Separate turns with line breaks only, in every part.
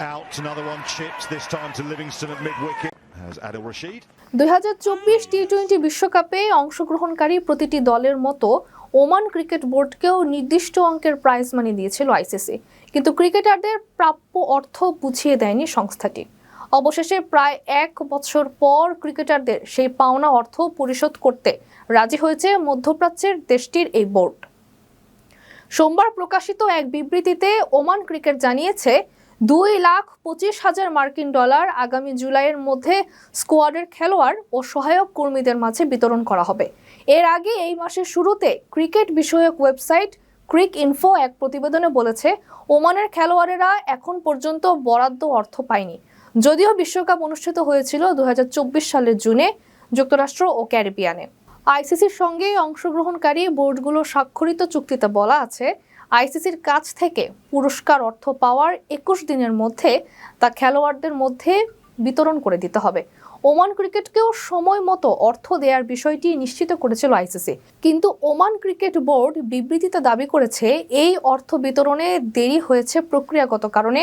out. Another one chipped, this time to Livingston at mid wicket. Has Adil Rashid.
দুই হাজার চব্বিশ টি বিশ্বকাপে অংশগ্রহণকারী প্রতিটি দলের মতো ওমান ক্রিকেট বোর্ডকেও নির্দিষ্ট অঙ্কের প্রাইজ মানি দিয়েছিল আইসিসি কিন্তু ক্রিকেটারদের প্রাপ্য অর্থ বুঝিয়ে দেয়নি সংস্থাটি অবশেষে প্রায় এক বছর পর ক্রিকেটারদের সেই পাওনা অর্থ পরিশোধ করতে রাজি হয়েছে মধ্যপ্রাচ্যের দেশটির এই বোর্ড সোমবার প্রকাশিত এক বিবৃতিতে ওমান ক্রিকেট জানিয়েছে দুই লাখ পঁচিশ হাজার মার্কিন ডলার আগামী জুলাইয়ের মধ্যে স্কোয়াডের খেলোয়াড় ও সহায়ক কর্মীদের মাঝে বিতরণ করা হবে। এর আগে এই মাসের শুরুতে ক্রিকেট বিষয়ক ওয়েবসাইট ক্রিক ইনফো এক প্রতিবেদনে বলেছে, ওমানের খেলোয়াড়েরা এখন পর্যন্ত বরাদ্দ অর্থ পায়নি। যদিও বিশ্বকাপ অনুষ্ঠিত হয়েছিল দু হাজার চব্বিশ সালের জুনে, যুক্তরাষ্ট্র ও ক্যারিবিয়ানে। আইসিসির সঙ্গে অংশগ্রহণকারী বোর্ডগুলো স্বাক্ষরিত চুক্তিতে বলা আছে, আইসিসির কাছ থেকে পুরস্কার অর্থ পাওয়ার একুশ দিনের মধ্যে তা খেলোয়াড়দের মধ্যে বিতরণ করে দিতে হবে। ওমান ক্রিকেটকেও সময় মতো অর্থ দেওয়ার বিষয়টি নিশ্চিত করেছিল আইসিসি। কিন্তু ওমান ক্রিকেট বোর্ড বিবৃতিতে দাবি করেছে, এই অর্থ বিতরণে দেরি হয়েছে প্রক্রিয়াগত কারণে,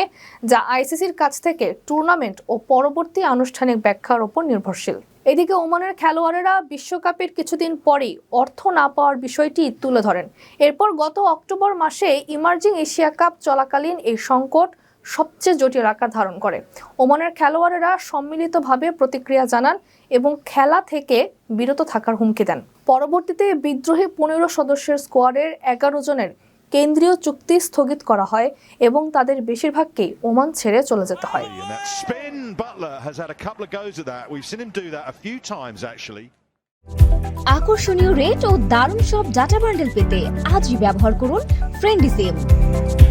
যা আইসিসির কাছ থেকে টুর্নামেন্ট ও পরবর্তী আনুষ্ঠানিক ব্যাখ্যার ওপর নির্ভরশীল। এদিকে ওমানের খেলোয়াড়েরা বিশ্বকাপের কিছুদিন পরেই অর্থ না পাওয়ার বিষয়টি তুলে ধরেন। এরপর গত অক্টোবর মাসে ইমার্জিং এশিয়া কাপ চলাকালীন এই সংকট সবচেয়ে জটিল আকার ধারণ করে। ওমানের খেলোয়াড়েরা সম্মিলিতভাবে প্রতিক্রিয়া জানান এবং খেলা থেকে বিরত থাকার হুমকি দেন। পরবর্তীতে বিদ্রোহী পনেরো সদস্যের স্কোয়াডের এগারো জনের কেন্দ্রীয় চুক্তি স্থগিত করা হয় এবং তাদের বেশিরভাগকেই ওমান ছেড়ে চলে যেতে হয়.
আকর্ষণীয় রেট ও দারুণ সব ডাটা বান্ডেল পেতে আজই ব্যবহার করুন ফ্রেন্ডিসিম সিম